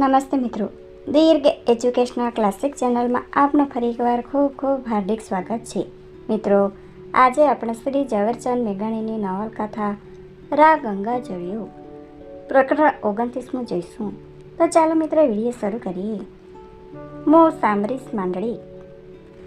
નમસ્તે મિત્રો. દીર્ઘ educational classic ચેનલમાં આપનું ફરી એકવાર ખૂબ ખૂબ હાર્દિક સ્વાગત છે. મિત્રો, આજે આપણે શ્રી ઝવેરચંદ મેઘાણીની નવલકથા રા ગંગા, જળિયો પ્રકરણ ઓગણત્રીસમું જોઈશું. તો ચાલો મિત્રો, વીડિયો શરૂ કરીએ. હું સામરીસ માંડળી.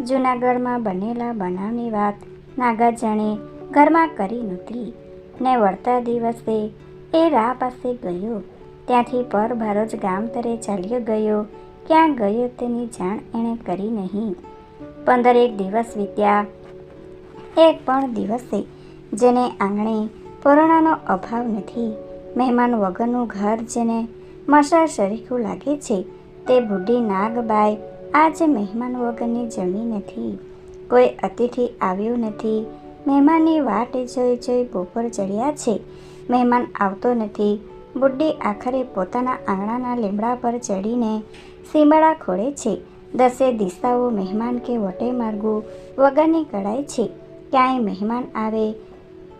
જૂનાગઢમાં બનેલા બનાવની વાત નાગાજણે ઘરમાં કરી નહોતી ને વળતા દિવસે એ રા પાસે ગયો. ત્યાંથી પર ભારોજ ગામ તરે ચાલ્યો ગયો. ક્યાં ગયો તેની જાણ એણે કરી નહીં. પંદર એક દિવસ વીત્યા. એક પણ દિવસે જેને આંગણે પૂર્ણાનો અભાવ નથી, મહેમાન વગરનું ઘર જેને મશા શરીખું લાગે છે, તે બુઢી નાગબાઈ આજે મહેમાન વગરની જમી નથી. કોઈ અતિથિ આવ્યું નથી. મહેમાનની વાટ જોઈ જોઈ બપોર ચડ્યા છે. મહેમાન આવતો નથી. બુડ્ઢી આખરે પોતાના આંગણાના લીમડા પર ચડીને સીમડા ખોળે છે. દસે દિશાઓ મહેમાન કે વટે માર્ગું વગરની કળાય છે. ક્યાંય મહેમાન આવે,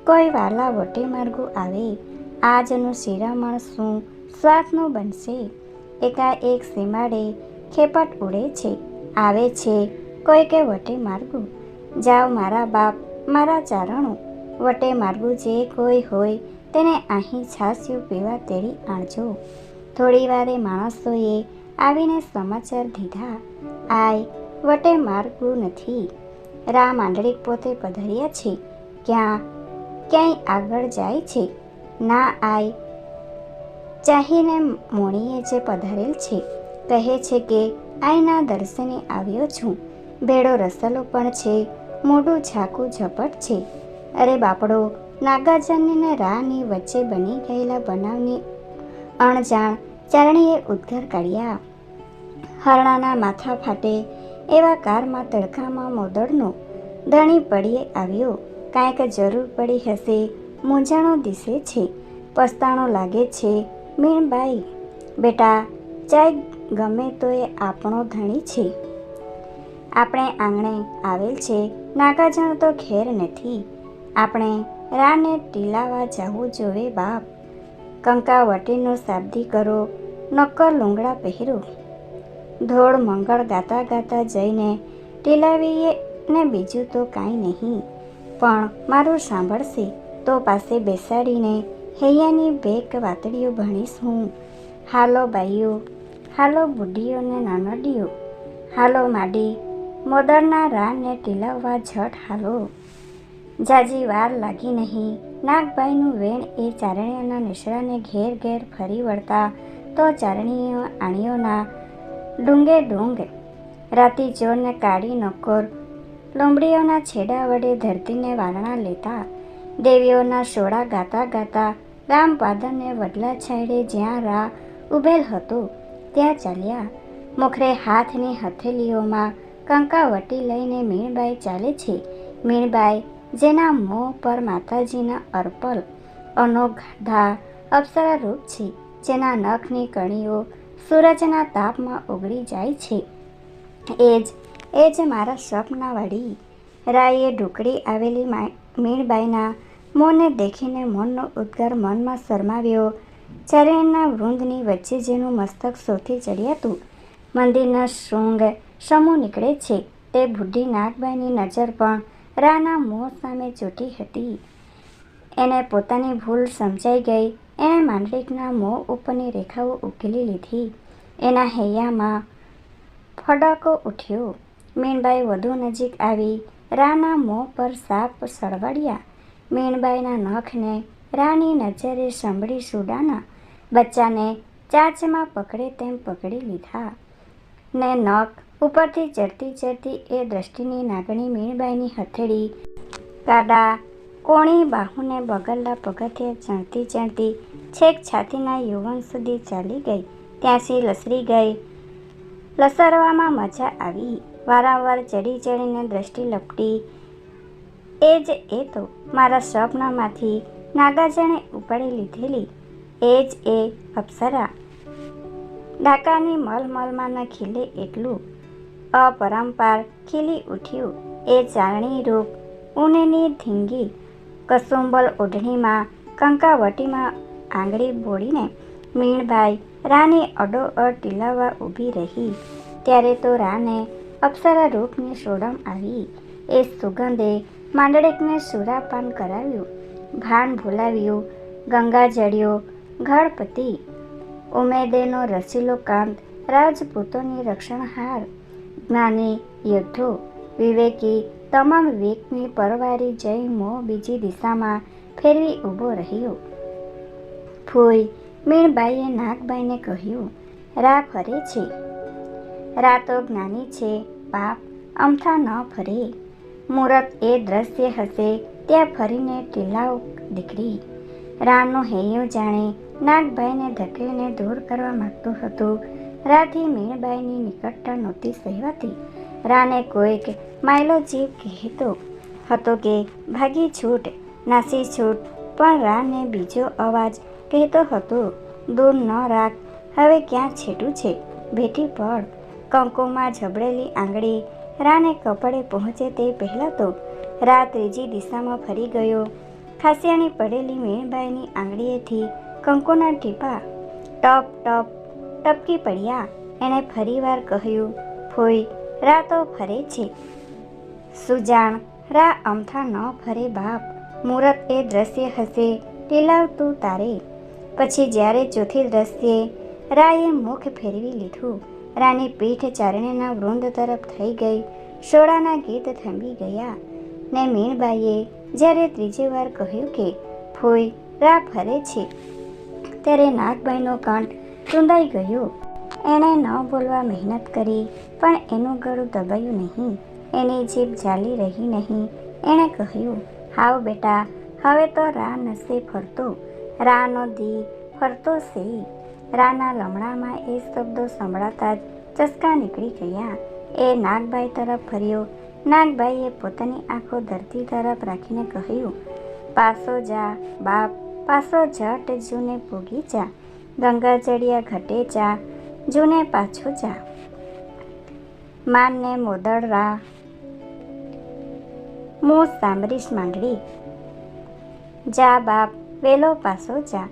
કોઈ વાલા વટે માર્ગું આવે, આજનું શિરામણ શું સ્વાદનું બનશે? એકાએક સીમાડે ખેપટ ઉડે છે. આવે છે કોઈ કે વટે માર્ગું. જાઓ મારા બાપ, મારા ચારણો. વટે માર્ગું જે કોઈ હોય તેને અહીં છાસ્યું પીવા તેડી આણજો. થોડી વારે માણસોએ આવીને સમાચાર દીધા. આય, વટે માર્ગું નથી. રામ માંડળીક પોતે પધર્યા છે. ક્યાં, ક્યાંય આગળ જાય છે? ના આય, ચાહીને મોણીએ જે પધારેલ છે. કહે છે કે આઈના દર્શને આવ્યો છું. ભેડો રસલો પણ છે. મોઢું ઝાકું ઝપટ છે. અરે બાપડો નાગાજનને રાની વચ્ચે બની ગયેલા બનાવની અણજાણ ચારણીએ ઉદ્ગાર કાઢ્યા હરણાના માથા ફાટે એવા કારમાં તડકામાં મોદડનો ધણી પડીએ આવ્યો. કાંઈક જરૂર પડી હશે, મૂંઝાણો દિશે છે, પસ્તાણો લાગે છે, મીણબાઈ. બેટા, ચાય ગમે તો એ આપણો ધણી છે. આપણે આંગણે આવેલ છે નાગાજણ તો ખેર નથી. આપણે રાને ટીલાવા જવું જોવે બાપ. કંકાવટીનો શાબ્દી કરો નક્કર લુંગડા પહેરો. ધોળ મંગળ ગાતા ગાતા જઈને ટીલાવીએ ને બીજું તો કાંઈ નહીં. પણ મારું સાંભળશે તો પાસે બેસાડીને હૈયાની બેક વાતડીઓ ભણીશ. હું હાલો બાઈઓ, હાલો બુઢીઓ ને નાનડીઓ, હાલો માડી, મોદરના રાનને ટીલાવવા ઝટ હાલો. જાજી વાર લાગી નહીં. નાગભાઈનું વેણ એ ચારણીઓના નિશળાને ઘેર ઘેર ફરી વળતા તો ચારણીઓ આણીઓના ડુંગે ડુંગ રાતી ચોરને કાઢી નકોર લોમડીઓના છેડા વડે ધરતીને વારણા લેતા. દેવીઓના સોડા ગાતા ગાતા રામ પાદરને વડલા છાયડે જ્યાં રા ઉભેલ હતો ત્યાં ચાલ્યા. મુખરે હાથની હથેલીઓમાં કંકાવટી લઈને મીણબાઈ ચાલે છે. મીણબાઈ જેના મોં પર માતાજીના અર્પલ અનોઘા અપ્સરા રૂપ છે. જેના નખની કણીઓ સૂરજના તાપમાં ઓગળી જાય છે. એ જ એ જ મારા સ્વપ્નવાળી રાઈએ ઢુકડી આવેલી મીણબાઈના મોંને દેખીને મનનો ઉદ્ગાર મનમાં શરમાવ્યો. ચરણના વૃંદની વચ્ચે જેનું મસ્તક સોથી ચડિયાતું મંદિરના શૃંગ સમૂહ નીકળે છે. તે બુઢી નાગબાઈની નજર પણ રાના મોં સામે ચોટી હતી. એને પોતાની ભૂલ સમજાઈ ગઈ. એણે માંડલિકના મોં ઉપરની રેખાઓ ઉકેલી લીધી. એના હૈયામાં ફડાકો ઉઠ્યો. મીણબાઈ વધુ નજીક આવી. રાના મોં પર સાપ સળવડ્યા મીણબાઈના નખને રાની નજરે સંભળી સુડાના બચ્ચાને ચાંચમાં પકડે તેમ પકડી લીધા. ને નખ ઉપરથી ચડતી ચડતી એ દ્રષ્ટિની નાગણી મીણબાઈની હથેળી કાડા કોણી બાહુને બગલના પગથિયે ચણતી ચણતી છેક છાતીના યુવન સુધી ચાલી ગઈ. ત્યાંથી લસરી ગઈ. લસરવામાં મજા આવી. વારંવાર ચડી ચડીને દ્રષ્ટિ લપટી. એ જ એ તો મારા સ્વપ્નમાંથી નાગાજણે ઉપાડી લીધેલી. એ જ એ અપ્સરા. ડાકાની મલમલમાં ન ખીલે એટલું અપરંપાર ખીલી ઉઠ્યું. એ ચારણી રૂપ ઊનની ધીંગી કસુંબલ ઓઢણીમાં કંકાવટીમાં આંગળી બોળીને, મીણભાઈ, રાને અડોઅડ ટીલાવા ઊભી રહી. ત્યારે તો રાને અપ્સરા રૂપની સોડમ આવી. એ સુગંધે માંડળેકને સુરાપાન કરાવ્યું. ભાન ભૂલાવ્યું. ગંગા જડ્યો. ગળપતિ ઉમેદેનો રસીલો કાંત રાજપૂતોની રક્ષણહાર જ્ઞાની યોદ્ધો વિવેકી તમામ વિવેકની પરવારી જય મો બીજી દિશામાં ફેરવી ઊભો રહ્યો. ફૂઈ મીણબાઈએ નાગબાઈને કહ્યું, રા ફરે છે. રા તો જ્ઞાની છે, બાપ, અમથા ન ફરે. મુહૂર્ત એ દ્રશ્ય હશે, ત્યાં ફરીને ટીલાઓ દીકરી. રાનું હૈયું જાણે. નાગભાઈને ધકેલીને દૂર કરવા માગતું હતું. રાથી મીણબાઈની નિકટતા નહોતી સહેવાતી. રાને કોઈક માયલો જીવ કહેતો હતો કે, ભાગી છૂટ, નાસી છૂટ. પણ રાને બીજો અવાજ કહેતો હતો, દૂર ન રાખ, હવે ક્યાં છેટું છે? ભેટી પડ. કંકુમાં ઝબડેલી આંગળી રાને કપડે પહોંચે તે પહેલાં તો રા ત્રીજી દિશામાં ફરી ગયો. ખાસિયાની પડેલી મીણબાઈની આંગળીએથી કંકુના ટીપા ટપ ટપ ટપકી પડ્યા. એણે ફરીવાર કહ્યું ફોઈ રા તો ફરે છે. સુજાણ રા અમથા ન ફરે બાપ. મુરત એ દ્રશ્ય હશે, ટીલાવતું તારે. પછી જ્યારે ચોથી દ્રશ્યે રાએ મુખ ફેરવી લીધું, રાની પીઠ ચારણીના વૃંદ તરફ થઈ ગઈ, શોળાના ગીત થંભી ગયા. ને મીણબાઈએ જ્યારે ત્રીજી વાર કહ્યું કે ફોઈ રા ફરે છે. ત્યારે નાગબાઈનો કંઠ ચૂંદાઈ ગયું. એણે ન બોલવા મહેનત કરી, પણ એનું ગળું દબાયું નહીં. એની જીભ ચાલી રહી નહીં. એણે કહ્યું, હાવ બેટા, હવે તો રા નસે ફરતો. રાનો દી ફરતો સે. રાના લમણામાં એ શબ્દો સંભળાતા જ ચસકા નીકળી ગયા. એ નાગભાઈ તરફ ફર્યો. નાગભાઈએ પોતાની આંખો ધરતી તરફ રાખીને કહ્યું પાસો જા બાપ પાસો જટ જૂને ભોગી જા. ગંગા ચડિયા ઘટે જા, જૂને પાછો જા. માનને મોદળરા. મું સાંભળીશ માંડવી. જા બાપ, વેલો પાસો જા.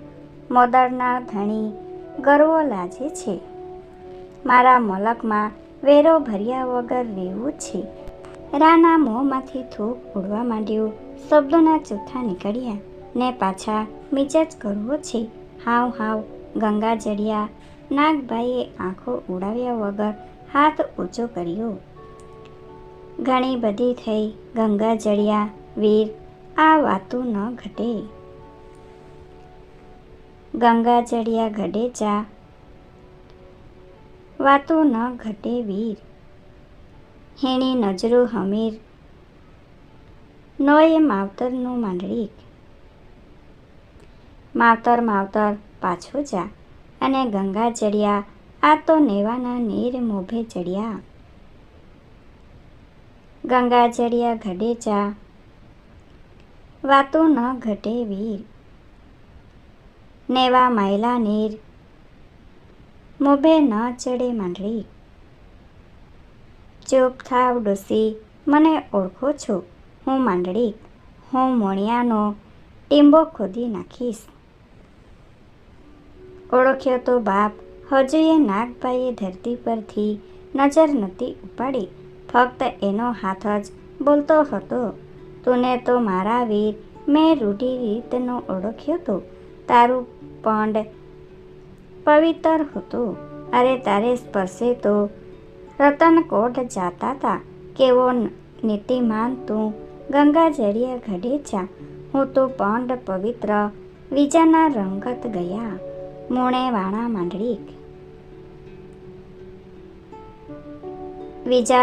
મોદળના ધણી ગરવો લાજે છે. મારા મલકમાં વેરો ભર્યા વગર રહેવું છે. રાના મોંમાંથી થૂક ઉડવા માંડ્યું, શબ્દોના ચોથા નીકળ્યા. ને પાછા મિજાજ કરવો છે. હાવ હાવ ગંગા જડિયા નાગભાઈએ આંખો ઉડાવ્યા વગર હાથ ઊંચો કર્યો. ઘણી બધી થઈ, ગંગા જડિયા વીર, આ વાતું ન ઘટે. ગંગા જડિયા ઘડે ચા. વાતું ન ઘટે વીર. હેણી નજરો હમીર. નોએ માવતરનું માંડળીક માવતર માવતર પાછો જા. અને ગંગા ચડ્યા આ તો નેવાના નીર મોભે ચડ્યા ગંગા ચડ્યા ઘડે ચા. વાતો ન ઘટે વીર. નેવા માયલા નીર. મોભે ન ચડે માંડળી ચૂપ થાવ ડોસી. મને ઓળખો છો. હું માંડળી હું મોણિયાનો. ટીંબો ખોદી નાખીશ. ઓળખ્યો તો બાપ. હજુ એ નાગભાઈએ ધરતી પરથી નજર નહોતી ઉપાડી. ફક્ત એનો હાથ જ બોલતો હતો. તુને તો મારા વીર મેં રૂઢી રીતનો ઓળખ્યો તો. તારું પંડ પવિત્ર હતું. અરે તારે સ્પર્શે તો રતનકોટ જાતા તા. કેવો નીતિમાન તું ગંગા જળિયા ઘડે જા. હું તો પંડ પવિત્ર વિજાના રંગત ગયા. મોણે વાણા માંડળી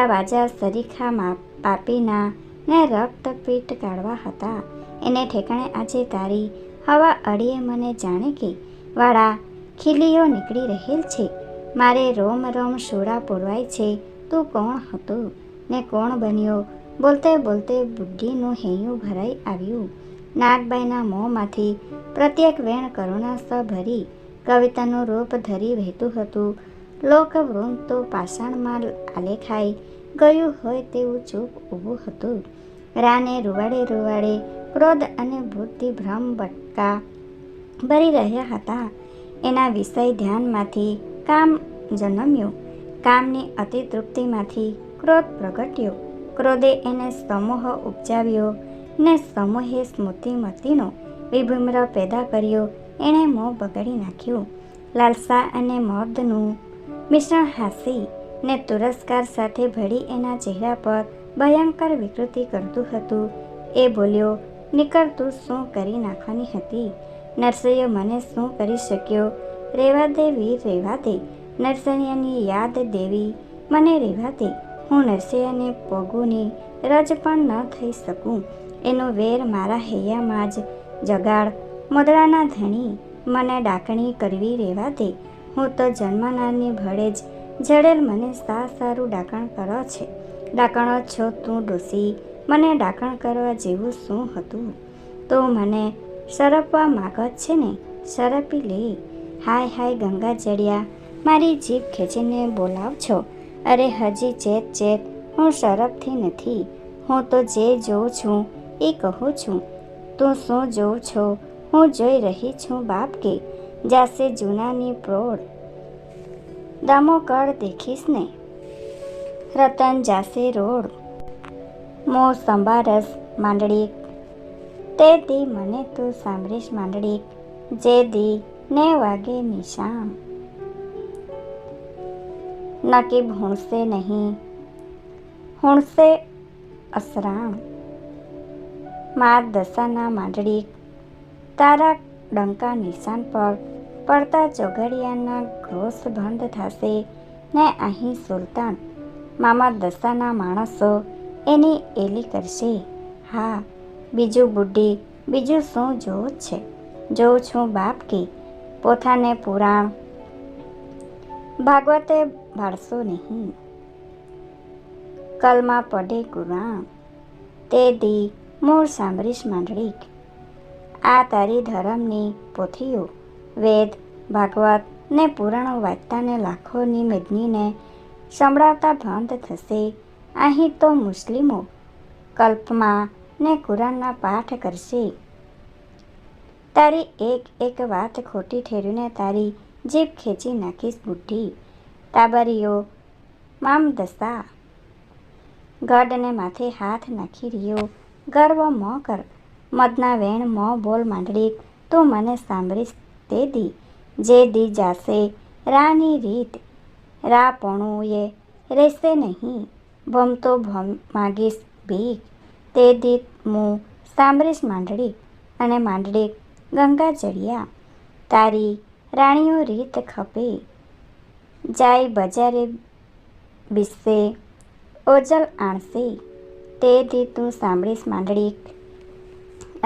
વાજા સરીખા મા- પાપીના ને રક્તપીઠ કાઢવા હતા. એને ઠેકાણે આજે તારી હવા અડીએ મને જાણે કે વાળા ખીલીઓ નીકળી રહેલ છે. મારે રોમ રોમ શોળા પુરવાય છે. તું કોણ હતો ને કોણ બન્યો? બોલતે બોલતે બુદ્ધિનું હૈયું ભરાઈ આવ્યું. નાગબાઈના મોંમાંથી પ્રત્યેક વેણ કરુણાસ ભરી કવિતાનું રૂપ ધરી વહેતું હતું. લોકવૃંદ તો પાષાણમાં આલેખાઈ ગયું હોય તેવું ચૂપ ઊભું હતું. રાને રૂવાડે રૂવાડે ક્રોધ અને બુદ્ધિ ભ્રમ બટકા ભરી રહ્યા હતા. એના વિષય ધ્યાનમાંથી કામ જન્મ્યું. કામની અતિતૃપ્તિમાંથી ક્રોધ પ્રગટ્યો. ક્રોધે એને સમૂહ ઉપજાવ્યો ને સમૂહે સ્મૃતિમતીનો વિભ્રમ પેદા કર્યો. એણે મોં બગાડી નાખ્યું. લાલસા અને મોદનું મિશ્રણ હાસી ને તુરસ્કાર સાથે ભળી એના ચહેરા પર ભયંકર વિકૃતિ કરતું હતું. એ બોલ્યો, નીકળ તું, શું કરી નાખવાની હતી? નરસૈયો મને શું કરી શક્યો? રેવા દે, વીર રેવા દે. નરસૈયાની યાદ દેવી, મને રેવા દે. હું નરસૈયાને પગુની રજ પણ ન થઈ શકું. એનો વેર મારા હૈયામાં જ જગાડ મોદળાના ધણી, મને ડાકણી કરવી રહેવા દે. હું તો જન્મનારની ભળે જ જડેલ મને સા સારું ડાકણ કરો છે. ડાકણો છો તું ડોસી, મને ડાકણ કરવા જેવું શું હતું? તો મને સરપવા માગત છે ને? સરપી લે. હાય હાય ગંગા જડિયા મારી જીભ ખેંચીને બોલાવ છો? અરે હજી ચેત ચેત, હું શરફથી નથી. હું તો જે જોઉં છું એ કહું છું. તું શું જોઉં છો? હું જોઈ રહી છું બાપ કે જાસે જૂનાની પ્રોળ દામોકળ દેખીશ ને? રતન જાસે રોડ. મો સંભારસ માંડળી તે દી મને તું સાંભળીશ માંડળીક જે દી ને વાગે નિશામ. નકીબ હુણશે નહીં હુણશે અસરામ. મા દશાના માંડળી તારા ડંકા નિશાન પર પડતા ચોઘડિયાના ઘોષ બંધ થશે ને અહીં સુલતાન, મામા દશાના માણસો એની એલી કરશે. હા, બીજું બુઢી, બીજું શું જોવું છે? જોઉં છું બાપ કે, પોતાને પુરાણ. ભાગવતે ભાળશો નહીં. કલમાં પડે કુરાણ તે દી મૂળ સાંભળીશ માંડળીક આ તારી ધર્મની પોથીઓ. વેદ, ભાગવત ને પુરાણો વાંચતાને લાખોની મેદનીને સંભળાવતા ભંત થશે. અહીં તો મુસ્લિમો કલ્પમાં ને કુરાનના પાઠ કરશે. તારી એક એક વાત ખોટી ઠેરીને તારી જીભ ખેંચી નાખીશ બુઢી. તાબરીઓ મામદસા ગઢને માથે હાથ નાખી રહ્યો. ગર્વ મ કર. મદના વેણ મોં બોલ માંડળી, તું મને સાંભળીશ તે દી. જે દી જાશે રાની રીત. રા પણુએ રહેશે નહીં ભમતો ભમ માગીશ ભીખ. તે દી હું સાંભળીશ માંડળી અને માંડળી ગંગા ચડિયા તારી રાણીઓ રીત ખપે. જાય બજારે બિસ્સે, ઓજલ આણશે તે દી તું સાંભળીશ માંડળી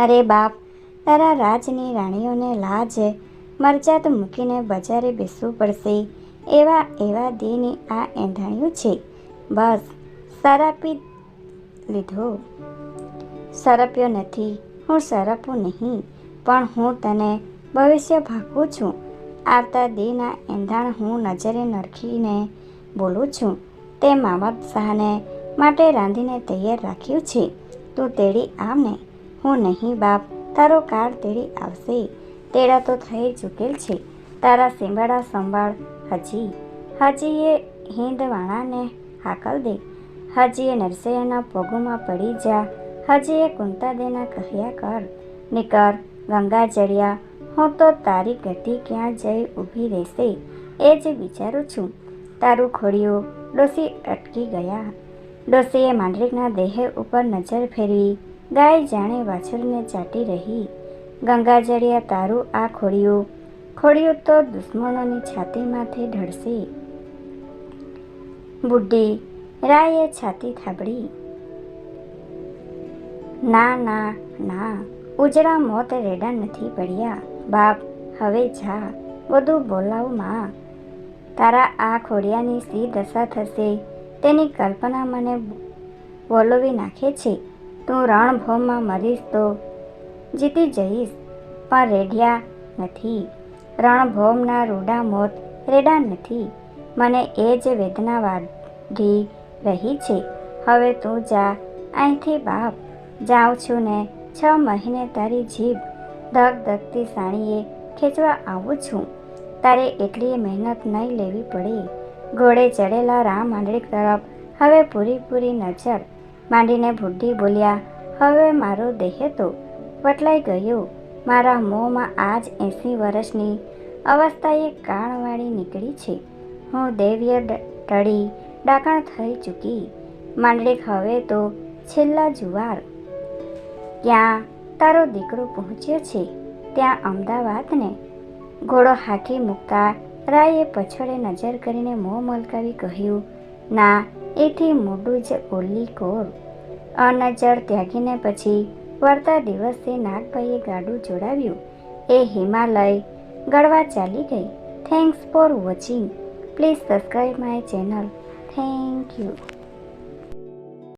અરે બાપ, તારા રાજની રાણીઓને લાજ મરચાત મૂકીને બજારે બેસવું પડશે. એવા એવા દેની આ એંધાણ્યું છે. બસ, સરાપી લીધો. સરપ્યો નથી, હું સરપું નહીં, પણ હું તને ભવિષ્ય ભાગું છું. આવતા દેના એંધાણ હું નજરે નરખીને બોલું છું. તે મામદ શાહને માટે રાંધીને તૈયાર રાખ્યું છે. તું તેડી આવ ને. હું નહીં બાપ, તારો કાળ તેડી આવશે. તેડા તો થઈ ચૂકેલ છે. તારા સિંબાડા સંભાળ, હજી. હજી એ હિંદવાણાને હાકલ દે. હજી એ નરસૈયાના પગોમાં પડી જા. હજી એ કુંતાદેના કહ્યા કર. નિકર, ગંગા ચડ્યા, હું તો તારી ગતિ ક્યાં જઈ ઊભી રહેશે? એ જ વિચારું છું. તારું ખોડિયું ડોસી અટકી ગયા. ડોસીએ માંડલિકના દેહ ઉપર નજર ફેરવી ગાય જાણે વાછરને ચાટી રહી. ગંગાજળિયા તારું આ ખોડિયું. ખોડિયું તો દુશ્મનોની છાતીમાંથી ઢળશે. બુઢી રાયે છાતી થાબડી. ના ના ના, ઉજળા મોત રેડા નથી પડ્યા. બાપ, હવે જા, બધું બોલાવમાં. તારા આ ખોડિયાની સી દશા થશે? તેની કલ્પના મને બોલવી નાખે છે. તું રણભૂમમાં મરીશ તો જીતી જઈશ. પણ રેડિયા નથી. રણભોમના રૂડા મોત રેડા નથી. મને એ જ વેદના વાઢી રહી છે. હવે તું જા, અહીંથી બાપ. જાઉં છું ને છ મહિને તારી જીભ. ધક ધકતી સાણીએ ખેંચવા આવું છું. તારે એટલી મહેનત નહીં લેવી પડે. ઘોડે ચડેલા રામ આંડળી તરફ હવે પૂરીપૂરી નજર માંડીને બુદ્ધિ બોલ્યા, હવે મારો દેહ તો વટલાઈ ગયો. મારા મોંમાં આજ એંસી વર્ષની અવસ્થાએ કાણવાળી નીકળી છે. હું દેવ્ય ટળી ડાકણ થઈ ચૂકી. માંડળીક હવે તો છેલ્લા જુવાર. ક્યાં તારો દીકરો પહોંચ્યો છે? ત્યાં અમદાવાદને? ઘોડો હાંકી મૂકતા રાયે પછોડે નજર કરીને મોં મલકાવી કહ્યું, ના એથી મોઢું જ ઓલી કોર. અનજળ ત્યાગીને પછી વળતા દિવસે નાગભાઈએ ગાડું જોડાવ્યું. એ હિમાલય ગળવા ચાલી ગઈ. Thanks for watching please subscribe my channel thank you